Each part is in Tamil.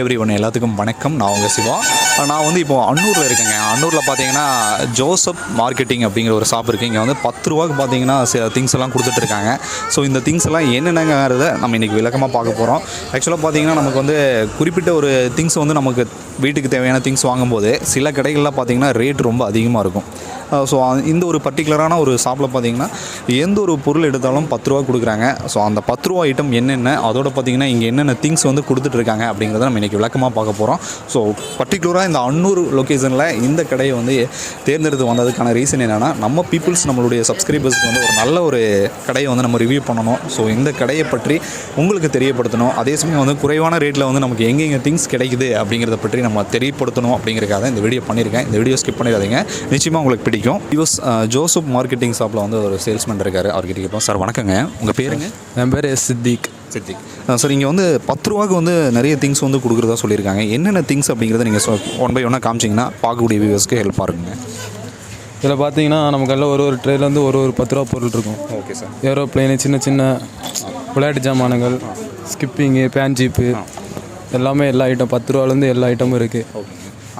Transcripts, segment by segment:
எவ்ரி ஒன் எல்லாத்துக்கும் வணக்கம். நான் உங்கள் சிவா. நான் வந்து இப்போ அன்னூரில் இருக்கேங்க. அன்னூரில் பார்த்தீங்கன்னா ஜோசப் மார்க்கெட்டிங் அப்படிங்கிற ஒரு ஷாப் இருக்குது இங்கே வந்து பத்து ரூபாய்க்கு பார்த்தீங்கன்னா திங்ஸ் எல்லாம் கொடுத்துட்ருக்காங்க ஸோ இந்த திங்ஸ் எல்லாம் என்னென்னங்கிறத நம்ம இன்றைக்கி விளக்கமாக பார்க்க போகிறோம் ஆக்சுவலாக பார்த்தீங்கன்னா நமக்கு வந்து குறிப்பிட்ட ஒரு திங்ஸ் வந்து நமக்கு வீட்டுக்கு தேவையான திங்ஸ் வாங்கும்போது சில கடைகளில் பார்த்தீங்கன்னா ரேட் ரொம்ப அதிகமாக இருக்கும். ஸோ இந்த ஒரு பர்டிகுலரான ஒரு ஷாப்பில் பார்த்தீங்கன்னா எந்த ஒரு பொருள் எடுத்தாலும் பத்து ரூபா கொடுக்குறாங்க. ஸோ அந்த பத்து ரூபா ஐட்டம் என்னென்ன அதோட பார்த்தீங்கன்னா இங்கே என்னென்ன திங்ஸ் வந்து கொடுத்துட்ருக்காங்க அப்படிங்கிறத நம்ம இன்றைக்கி விளக்கமாக பார்க்க போகிறோம் ஸோ பர்டிகுலராக இந்த அன்னூர் லொக்கேஷனில் இந்த கடையை வந்து தேர்ந்தெடுத்து வந்ததுக்கான ரீசன் என்னென்னா நம்ம பீப்புள்ஸ் நம்மளுடைய சப்ஸ்கிரைபர்ஸ்க்கு வந்து ஒரு நல்ல ஒரு கடையை வந்து நம்ம ரிவ்யூ பண்ணணும். ஸோ இந்த கடையை பற்றி உங்களுக்கு தெரியப்படுத்தணும். அதே சமயம் வந்து குறைவான ரேட்டில் வந்து நமக்கு எங்கெங்கே திங்ஸ் கிடைக்குது அப்படிங்கிறத பற்றி நம்ம தெரியப்படுத்தணும் அப்படிங்கிறக்காக இந்த வீடியோ பண்ணியிருக்கேன். இந்த வீடியோ ஸ்கிப் பண்ணிடாதீங்க. நிச்சயமாக உங்களுக்கு பிடிக்கும். யூஸ் ஜோசப் மார்க்கெட்டிங் ஷாப்பில் வந்து ஒரு சேல்ஸ்மேன் இருக்கார். அவர்கிட்ட கேட்போம். சார் வணக்கங்க. உங்கள் பேருங்க? என் பேர் எஸ் சித்திக். சித்திக் சார் இங்கே வந்து பத்து ரூபாய்க்கு வந்து நிறைய திங்ஸ் வந்து கொடுக்குறதா சொல்லியிருக்காங்க. என்னென்ன திங்ஸ் அப்படிங்கிறத நீங்கள் ஒன் பை ஒன்னாக காமிச்சிங்கன்னா பார்க்கக்கூடிய வியூவர்ஸ்க்கு ஹெல்ப்பாக இருக்குங்க. இதில் பார்த்தீங்கன்னா நமக்கு எல்லாம் ஒரு ஒரு ட்ரேல வந்து ஒரு ஒரு பத்து ரூபா பொருள் இருக்கும். ஓகே சார் ஏரோப்ளேனு சின்ன சின்ன விளையாட்டு ஜாமானங்கள் ஸ்கிப்பிங்கு பேன் ஜீப்பு எல்லாமே எல்லா ஐட்டம் பத்து ரூபாலேருந்து எல்லா ஐட்டமும் இருக்குது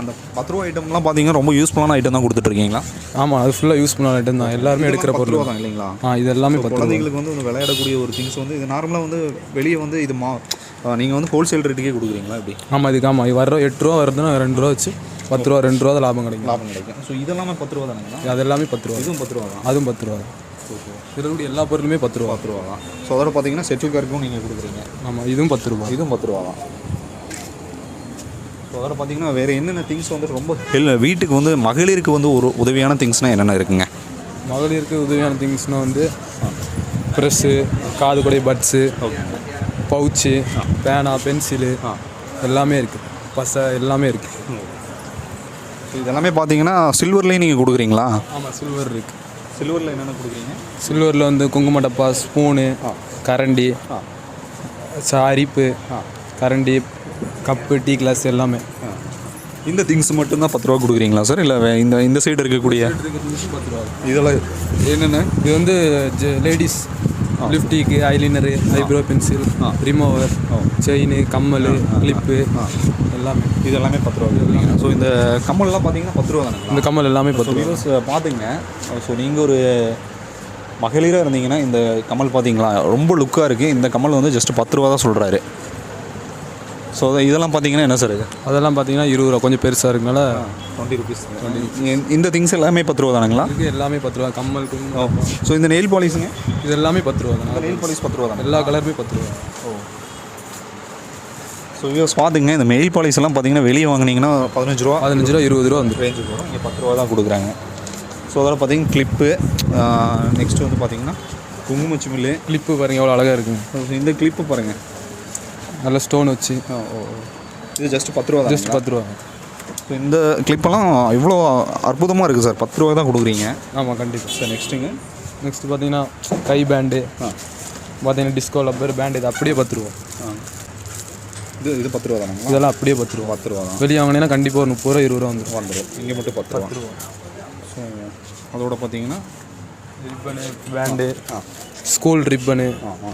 அந்த பத்து ரூபா ஐட்டம்லாம் பார்த்தீங்கன்னா ரொம்ப யூஸ்ஃபுல்லான ஐட்டம் தான் கொடுத்துட்ருக்கீங்களா? ஆமாம் அது ஃபுல்லாக யூஸ் பண்ண ஐட்டம் தான். எல்லாருமே எடுக்கிற பொருள். தான் இல்லைங்களா? ஆ இது எல்லாமே குழந்தைங்களுக்கு வந்து வந்து விளையாடக்கூடிய ஒரு திங்ஸ் வந்து இது நார்மலாக வந்து வெளியே வந்து இது மா நீங்கள் வந்து ஹோல்சேல் ரேட்டுக்கே கொடுக்குறீங்களா இப்படி ஆமாம் இதுக்கு ஆமாம் இது வர எட்டு ரூபா வருதுன்னா ரெண்டு ரூபா வச்சு பத்து ரூபா ரெண்டு ரூபா தான் லாபம் கிடைக்கும். லாபம் கிடைக்கும். ஸோ இதெல்லாமே பத்து ரூபா தானுங்களா அது எல்லாமே பத்து ரூபா இதுவும் பத்து ரூபா தான். அதுவும் பத்து ரூபா தான் இதில் கூடிய எல்லா பொருளுமே பத்து ரூபா பத்து ரூபா தான். ஸோ அதோட பார்த்தீங்கன்னா செட்டில் கார்க்கும் நீங்கள் கொடுக்குறீங்க. ஆமாம் இதுவும் பத்து ரூபா இதுவும் பத்து ரூபா தான். ஸோ அதோட பார்த்தீங்கன்னா வேறு என்னென்ன திங்ஸ் வந்து ரொம்ப இல்லை வீட்டுக்கு வந்து மகளிருக்கு வந்து ஒரு உதவியான திங்ஸ்னால் என்னென்ன இருக்குங்க? மகளிருக்கு உதவியான திங்ஸ்னால் வந்து ப்ரெஸ்ஸு காது கொடை பட்ஸு பவுச்சு பேனா பென்சிலு எல்லாமே இருக்குது பசை எல்லாமே இருக்குது இதெல்லாமே பார்த்தீங்கன்னா சில்வர்லேயும் நீங்கள் கொடுக்குறீங்களா? ஆமாம் சில்வர் இருக்குது சில்வரில் என்னென்ன கொடுக்குறீங்க? சில்வரில் வந்து குங்கும டப்பா ஸ்பூனு கரண்டி ஆ. ச- அரிப்பு கரண்டி கப்பு டீ கிளாஸ் எல்லாமே. இந்த திங்ஸ் மட்டும்தான் பத்து ரூபா கொடுக்குறீங்களா சார் இல்லை இந்த இந்த சைடு இருக்கக்கூடிய பத்து ரூபா. இதெல்லாம் என்னென்ன? இது வந்து ladies lipstick eyeliner eyebrow pencil remover chain கம்மல் கிளிப்பு எல்லாமே இது எல்லாமே. பத்து ரூபா கொடுக்குறீங்க ஸோ இந்த கம்மல்லாம் பார்த்தீங்கன்னா பத்து ரூபா தானுங்களா? இந்த கம்மல் எல்லாமே பத்து ரூபா. பார்த்துங்க ஸோ நீங்கள் ஒரு மகளிராக இருந்தீங்கன்னா இந்த கமல் பார்த்தீங்களா ரொம்ப லுக்காக இருக்குது இந்த கமல் வந்து ஜஸ்ட் பத்து ரூபா தான் சொல்கிறாரு ஸோ இதெல்லாம் பார்த்தீங்கன்னா என்ன சார் இது? அதெல்லாம் பார்த்தீங்கன்னா இருபது ரூபா. கொஞ்சம் பெருசாக இருக்கனால டுவெண்ட்டி ருபீஸ் இந்த திங்ஸ் எல்லாமே பத்து ரூபா தானுங்களா? இதுக்கு எல்லாமே பத்து ரூபா. கம்மல் குங்குமம். ஸோ இந்த நெயில் பாலிஸுங்க இது எல்லாமே பத்து ரூபா தான் நெயில் பாலிஷ் பத்து ரூபா தானே எல்லா கலருமே பத்து ரூபா. ஸோ வியூவர்ஸ் பார்த்துங்க இந்த நெயில் பாலிஷ் எல்லாம் பார்த்தீங்கன்னா வெளியே வாங்குனீங்கன்னா பதினஞ்சு ரூபா. பதினஞ்சு ரூபா இருபது ரூபா வந்து ரேஞ்சுக்கு வரும். இங்கே பத்து ரூபா தான் கொடுக்குறாங்க. ஸோ அதில் பார்த்தீங்கன்னா கிளிப்பு நெக்ஸ்ட் வந்து பார்த்தீங்கன்னா குங்குமச்சிமில்லு. கிளிப்பு பாருங்க எவ்வளோ அழகாக இருக்குங்க. இந்த கிளிப்பு பாருங்கள் நல்ல ஸ்டோன் வச்சு. ஓ ஓ ஓ. இது ஜஸ்ட் பத்து ரூபா ஜஸ்ட் பத்து ரூபா. ஸோ இந்த கிளிப்பெல்லாம் இவ்வளோ அற்புதமாக இருக்குது சார். பத்து ரூபா தான் கொடுக்குறீங்க. ஆமாம் கண்டிப்பாக சார் நெக்ஸ்ட்டுங்க நெக்ஸ்ட் பார்த்தீங்கன்னா கை பேண்டு பார்த்தீங்கன்னா டிஸ்கோ லப்பர் பேண்ட் இது அப்படியே பத்து ரூபா. இது இது பத்து ரூபா தானுங்களா? இதெல்லாம் அப்படியே பத்து ரூபா. பத்து ரூபா தான். வெளியே வாங்கினீங்கன்னா கண்டிப்பாக ஒரு முப்பது ரூபா இருபது ரூபா வந்துடும் வந்துடும் இங்கே மட்டும் பத்து ரூபா. ஸோ அதோட பார்த்தீங்கன்னா ரிப்பனு பேண்டு ஸ்கூல் ரிப்பனு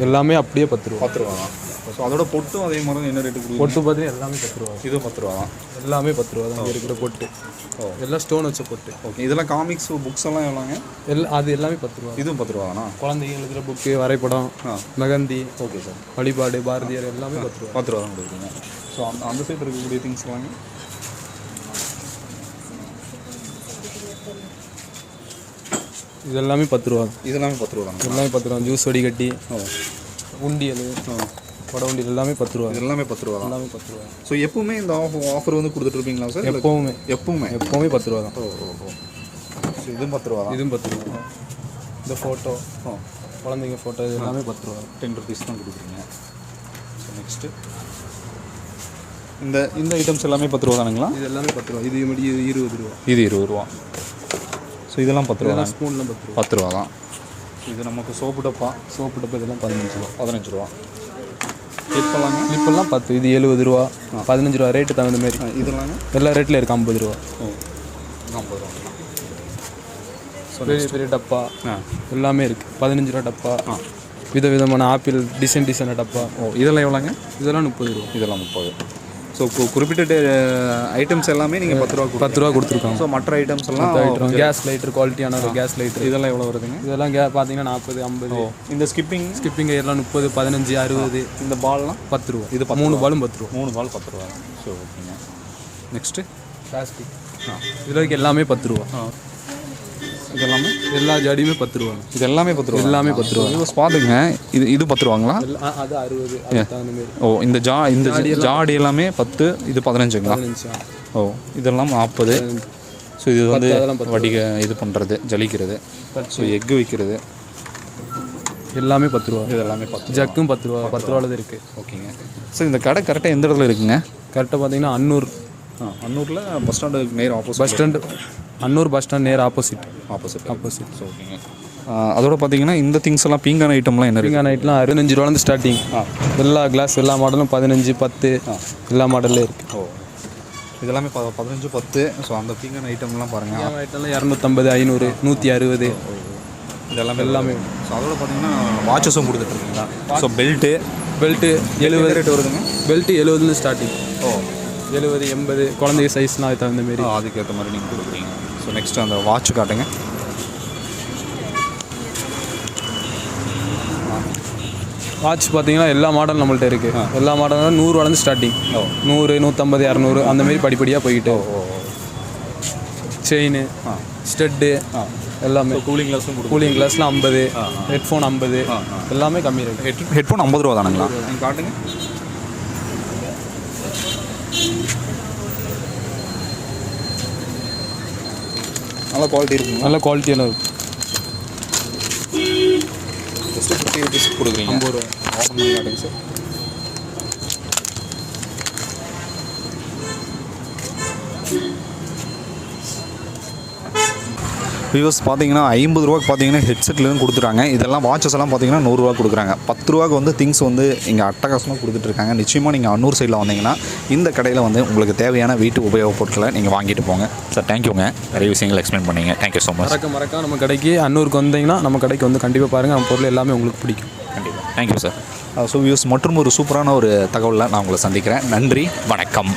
எல்லாமே அப்படியே பத்து ரூபா. பத்து ரூபா தான். ஸோ அதோட பொட்டும் அதே மாதிரி தான் என்ன ரேட்டு கொடுக்குறீங்க பொட்டு பார்த்தீங்கன்னா எல்லாமே பத்து ரூபா இதுவும் பத்து ரூபா தான் எல்லாமே பத்து ரூபா தான் இருக்கிற பொட்டு எல்லாம் ஸ்டோன் வச்ச பொட்டு ஓகே இதெல்லாம் காமிக்ஸ் புக்ஸ் எல்லாம் எவ்வளோங்க எல்லாம் அது எல்லாமே பத்து ரூபா இதுவும் பத்து ரூபா தானா குழந்தைங்க எழுதுகிற புக்கு வரைபடம் மெகந்தி ஓகே சார் வழிபாடு பாரதியார் எல்லாமே பத்து ரூபா பத்து ரூபா தான் கொடுக்குறீங்க ஸோ அந்த அந்த சைடு இருக்கக்கூடிய திங்ஸ் எல்லாமே இது எல்லாமே பத்து ரூபா இது எல்லாமே பத்து ரூபா எல்லாமே பத்து ரூபா ஜூஸ் வடிகட்டி ஓ உண்டியல் வடை உண்டியல் எல்லாமே பத்து ரூபா. எல்லாமே பத்து ரூபா எல்லாமே பத்து ரூபா. ஸோ எப்பவுமே இந்த ஆஃபர் ஆஃபர் வந்து கொடுத்துட்டு இருப்பீங்களா சார் எப்போவுமே. எப்பவுமே. எப்போவுமே பத்து ரூபா தான். ஓ ஓ ஓ. ஸோ இதுவும் பத்து ரூபா இதுவும் பத்து ரூபா இந்த ஃபோட்டோ குழந்தைங்க ஃபோட்டோ இது எல்லாமே பத்து ரூபா டென் ருபீஸ் தான் கொடுக்குறீங்க. ஸோ நெக்ஸ்ட்டு இந்த இந்த ஐட்டம்ஸ் எல்லாமே பத்து ரூபா தானுங்களா? இது எல்லாமே பத்து ரூபா. இது இது இருபது ரூபா. இது இருபது ரூபா. ஸோ இதெல்லாம் பத்து ரூபா ஸ்பூன்லாம் பத்து ரூபா. பத்து ரூபா தான். இது நமக்கு சோப்பு டப்பா. சோப்பு டப்பா இதெல்லாம் பதினஞ்சு ரூபா. பதினஞ்சு ரூபா. கிளிப்பெல்லாங்க கிளிப்பெல்லாம் பத்து இது எழுபது ரூபா பதினஞ்சு ரூபா ரேட்டு தகுந்த மாதிரி ஆ, இதெல்லாங்க? எல்லா ரேட்டில் இருக்குது ஐம்பது ரூபா. ஐம்பது ரூபா. பெரிய பெரிய டப்பா. ஆ. எல்லாமே இருக்குது பதினஞ்சு ரூபா டப்பா. வித விதமான ஆப்பிள் டிசைன் டிசைன் டப்பா. ஓ இதெல்லாம் எவ்வளோங்க? இதெல்லாம் முப்பது ரூபா. இதெல்லாம் முப்பது. ஸோ குறிப்பிட்ட ஐட்டம்ஸ் எல்லாமே நீங்கள் பத்து ரூபா பத்து ரூபா கொடுத்துருக்கோம். ஸோ மற்ற ஐட்டம்ஸ் எல்லாம் கேஸ் லைட்டர் குவாலிட்டியான ஒரு கேஸ் லைட்டர் இதெல்லாம் எவ்வளோ வருதுங்க? இதெல்லாம் கே பார்த்தீங்கன்னா நாற்பது ஐம்பது. இந்த ஸ்கிப்பிங் ஸ்கிப்பிங் எல்லாம் முப்பது பதினஞ்சு அறுபது. இந்த பால்லாம் பத்து ரூபா. இது இது மூணு பாலும் பத்து ரூபா. மூணு பால் பத்து ரூபா. ஸோ ஓகேங்க நெக்ஸ்ட்டு பிளாஸ்டிக் இதில் எல்லாமே பத்து ரூபா. இது எல்லாமே எல்லா ஜாடியுமே பத்து ரூபா இது எல்லாமே பத்து ரூபா எல்லாமே பத்து ரூபா இது பார்த்துங்க இது இது பத்து ரூபாங்களா அது அறுபது ஓ இந்த ஜா இந்த ஜாடி எல்லாமே பத்து இது பதினஞ்சுங்களா? பதினஞ்சு ஓ இதெல்லாம் நாற்பது ஸோ இது வந்து வடிக இது பண்ணுறது ஜலிக்கிறது. ஸோ எக்கு வைக்கிறது. எல்லாமே பத்து ரூபா இது எல்லாமே பத்து ஜக்கும் பத்து ரூபா பத்து ரூபாவில் இருக்குது ஓகேங்க. ஸோ இந்த கடை கரெக்டாக எந்த இடத்துல இருக்குங்க? கரெக்டாக பார்த்தீங்கன்னா அன்னூர் அன்னூரில் பஸ் ஸ்டாண்டுக்கு நேர் opposite bus stand Annur bus stand நேர் ஆப்போசிட் ஆப்போசிட் ஆப்போசிட் ஸோ ஓகேங்க அதோட பார்த்தீங்கன்னா இந்த திங்ஸ் எல்லாம் பீங்கான ஐட்டம்லாம் என்ன இங்கே நைட்லாம் அறுபத்தஞ்சு ரூபாலேருந்து ஸ்டார்டிங் எல்லா கிளாஸ் எல்லா மாடலும் பதினஞ்சு பத்து. எல்லா மாடல்லே இருக்குது ஓ. இதெல்லாமே ப பதினஞ்சு பத்து. ஸோ அந்த பீங்கான ஐட்டம்லாம் பாருங்கள் ஐட்டம்லாம் இரநூத்தம்பது ஐநூறு நூற்றி அறுபது. இதெல்லாமே எல்லாமே. ஸோ அதோட பார்த்தீங்கன்னா வாட்சஸும் கொடுத்துட்ருக்கீங்களா ஸோ பெல்ட்டு பெல்ட்டு எழுபது. ரேட் வருதுங்க? பெல்ட்டு எழுபதுலேருந்து ஸ்டார்டிங் ஓ. எழுபது எண்பது குழந்தைங்க சைஸ்லாம் அது தகுந்த மாரி. அதுக்கேற்ற மாதிரி நீங்கள் கொடுக்குறீங்க. ஸோ நெக்ஸ்ட் அந்த வாட்ச் காட்டுங்க. வாட்ச் பார்த்தீங்கன்னா எல்லா மாடலும் நம்மள்ட்ட இருக்குது எல்லா மாடலும் நூறுவாலேருந்து ஸ்டார்டிங். நூறு நூற்றம்பது இரநூறு அந்த மாதிரி படிப்படியாக போய்கிட்டு செயின் ஸ்டெட்டு எல்லாமே. கூலிங் கிளாஸும் கூலிங் கிளாஸில் ஐம்பது ஹெட்ஃபோன் ஐம்பது எல்லாமே கம்மி ரேட் ஹெட் ஹெட்ஃபோன் ஐம்பது ரூபா தானுங்களா நீங்கள் காட்டுங்க. நல்ல குவாலிட்டி இருக்குங்க நல்ல குவாலிட்டியான இருக்கும் ஜஸ்ட் ஃபிஃப்டி ருபீஸ் கொடுக்குறீங்க. ஐம்பது ரூபா. ஓப்பன் பண்ணி காட்டுங்க சார் வியூவர்ஸ் பார்த்தீங்கன்னா ஐம்பது ரூபாய்க்கு பார்த்தீங்கன்னா ஹெட்செட்லேருந்து கொடுத்துட்டாங்க. இதெல்லாம் வாட்சஸ் எல்லாம் பார்த்தீங்கன்னா நூறுரூவா கொடுக்குறாங்க. பத்து ரூபாய்க்கு வந்து திங்ஸ் வந்து இங்கே அட்டகாசமாக கொடுத்துட்டு இருக்காங்க. நிச்சயமாக நீங்கள் அன்னூர் சைடில் வந்தீங்கன்னா இந்த கடையில் வந்து உங்களுக்கு தேவையான வீட்டு உபயோகப் பொருட்களை நீங்கள் வாங்கிட்டு போங்க. சார் தேங்க்யூங்க நிறைய விஷயங்கள் எக்ஸ்பிளைன் பண்ணீங்க. தேங்க்யூ ஸோ மச் மறக்க மறக்க நம்ம கடைக்கு அன்னூருக்கு வந்தீங்கன்னா நம்ம கடைக்கு வந்து கண்டிப்பாக பாருங்கள் நம்ம பொருள் எல்லாமே உங்களுக்கு பிடிக்கும். கண்டிப்பாக தேங்க்யூ சார் ஸோ வியூஸ் மற்றும் ஒரு சூப்பரான ஒரு தகவலில் நான் உங்களை சந்திக்கிறேன். நன்றி. வணக்கம்.